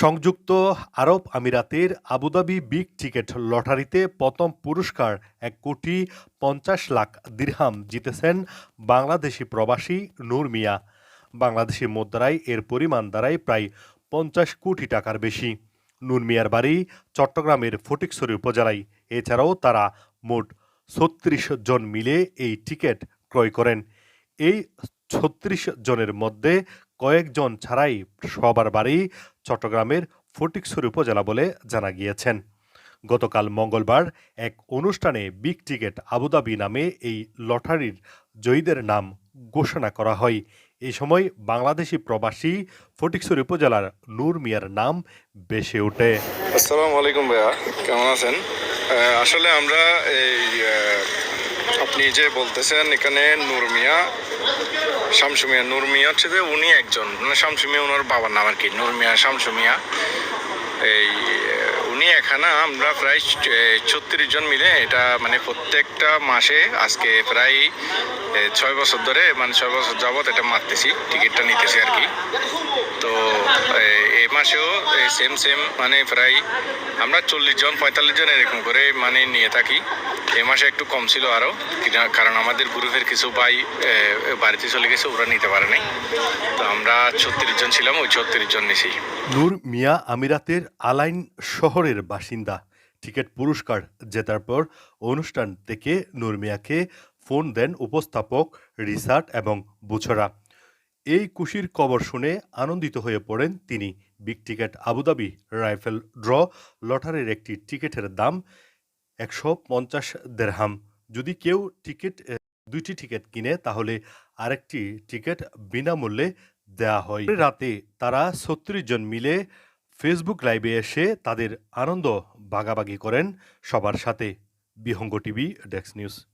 সংযুক্ত আরব আমিরাতের Abu Dhabi big ticket লটারিতে প্রথম পুরস্কার এক কোটি পঞ্চাশ লাখ দিরহাম জিতেছেন বাংলাদেশি প্রবাসী নূর মিয়া। বাংলাদেশি মুদ্রায় এর পরিমাণ দাঁড়ায় প্রায় পঞ্চাশ কোটি টাকার বেশি। নূর মিয়ার বাড়ি চট্টগ্রামের ফটিকছড়ি উপজেলায়। এছাড়াও তারা মোট ছত্রিশ জন মিলে এই টিকিট ক্রয় করেন। এই ছত্রিশ জনের মধ্যে কয়েকজন ছাড়াই সবার বাড়ি চট্টগ্রামের ফটিকছড়ি উপজেলা বলে জানা গিয়েছেন। গতকাল মঙ্গলবার এক অনুষ্ঠানে বিগ টিকেট আবুধাবি নামে এই লটারির জয়ীদের নাম ঘোষণা করা হয়। এই সময় বাংলাদেশি প্রবাসী ফটিকছড়ি উপজেলার নূর মিয়ার নাম বেশে ওঠে। আসসালামু আলাইকুম ভাইয়া, কেমন আছেন? আসলে আমরা এই আপনি যে বলতেছেন, এখানে নুরমিয়া, শামসুমিয়া। শামসু মিয়া নূর মিয়া হচ্ছে যে উনি একজন। মানে শামসুমিয়া ওনার বাবার নাম আর কি। নুরমিয়া, শামসুমিয়া, এই এখানে আমরা প্রায় ছত্রিশ জন মিলে এটা মানে প্রত্যেকটা মাসে আজকে প্রায় ছয় বছর ধরে মানে ছয় বছর যাবত এটা মারতেছি টিকিটটা নিতেছি আর কি। তো এ, মাসেও সেম সেম মানে প্রায় আমরা চল্লিশ জন পঁয়তাল্লিশ জন এরকম করে মানে নিয়ে থাকি। এ মাসে একটু কম ছিল আরও কারণ আমাদের গ্রুপের কিছু ভাই বাড়িতে চলে গেছে ওরা নিতে পারে নাই। তো আমরা ছত্রিশ জন ছিলাম ওই ছত্রিশ জন নিছি। নূর মিয়া আমিরাতের আলাইন শহরের বাসিন্দা টিকিট পুরস্কার জেতার পর অনুষ্ঠান থেকে নূর মিয়াকে ফোন দেন উপস্থাপক রিসার্ট এবং বুছরা। এই খুশির খবর শুনে আনন্দিত হয়ে পড়েন তিনি। Big ticket Abu Dhabi raffle draw লটারির একটি টিকিটের দাম একশো পঞ্চাশ দেড়হাম। যদি কেউ টিকিট দুইটি টিকিট কিনে তাহলে আরেকটি টিকিট বিনামূল্যে দেয়া হয়। রাতে তারা ছত্রিশ জন মিলে ফেসবুক লাইভে এসে তাদের আনন্দ ভাগাভাগি করেন সবার সাথে। Bihanga TV desk news.